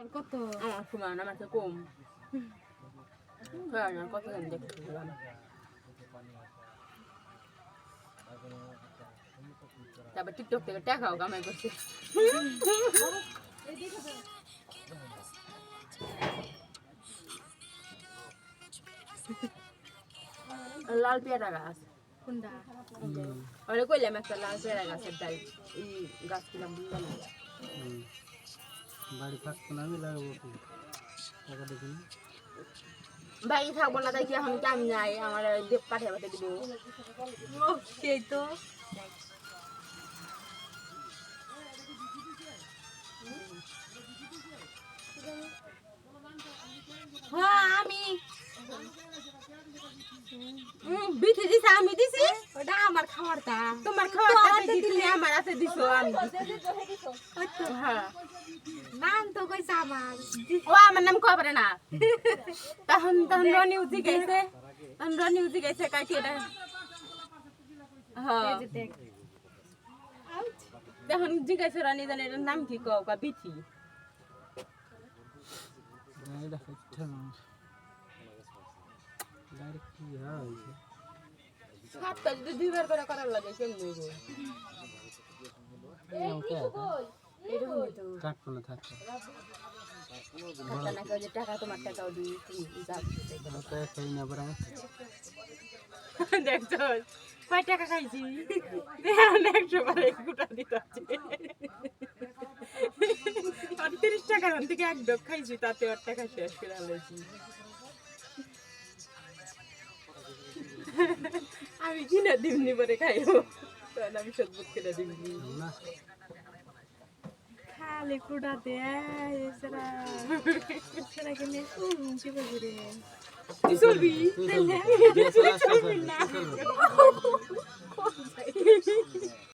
আর কত আমার সমান আমার তো কম কারণ আমি কত দিন দেখতে পেলাম তারপর টিকটক থেকে টাকাও কামাই করছে লাল পেয়ারা গাছ কোনটা ওরে কইলাম একটা লাল পেয়ারা গাছের ডাল এই গাছ কিলাম বুঝলাম না হুম। বাড়ি থাকতো না, আমি লাগাবো টাকা দেখি বাড়ি থাকব না তাই কি এখন কাম নাই আমার পাঠিয়ে সেই তো। হ্যাঁ আমি। দিছে, আমি ওটা আমার তোমার খাওয়ার টাকা দিলে আমার হাতে দিছো হ্যাঁ। নাম তো কইছে আমার। ও আমার নাম কবরে না? তখন তখন রনি উঠি গেছে তখন রনি উঠি গেছে কাটি এটা? হ্যাঁ। তখন জিজ্ঞাসা রনি জানে এটার নাম কি কও কা বিথি। সাতটা যদি দুইবার করে করার লাগে কেমনি গো ওকে এরকম তো কাটবো না থাকতো একটা নাকি ওই যে টাকা দেখছ কয় খাইছি? একশো করে গুটা দিতে তিরিশ টাকার ওখান থেকে এক ডব খাইছি তাতে ওর টাকা শেষ করে আলাইছি আমি কিনা দিমনি পরে তখন আমি সদবুত কিনা দিমনি। না খালি কুড়াতে এসরা এসরা কেনে চলবি চলবি তুই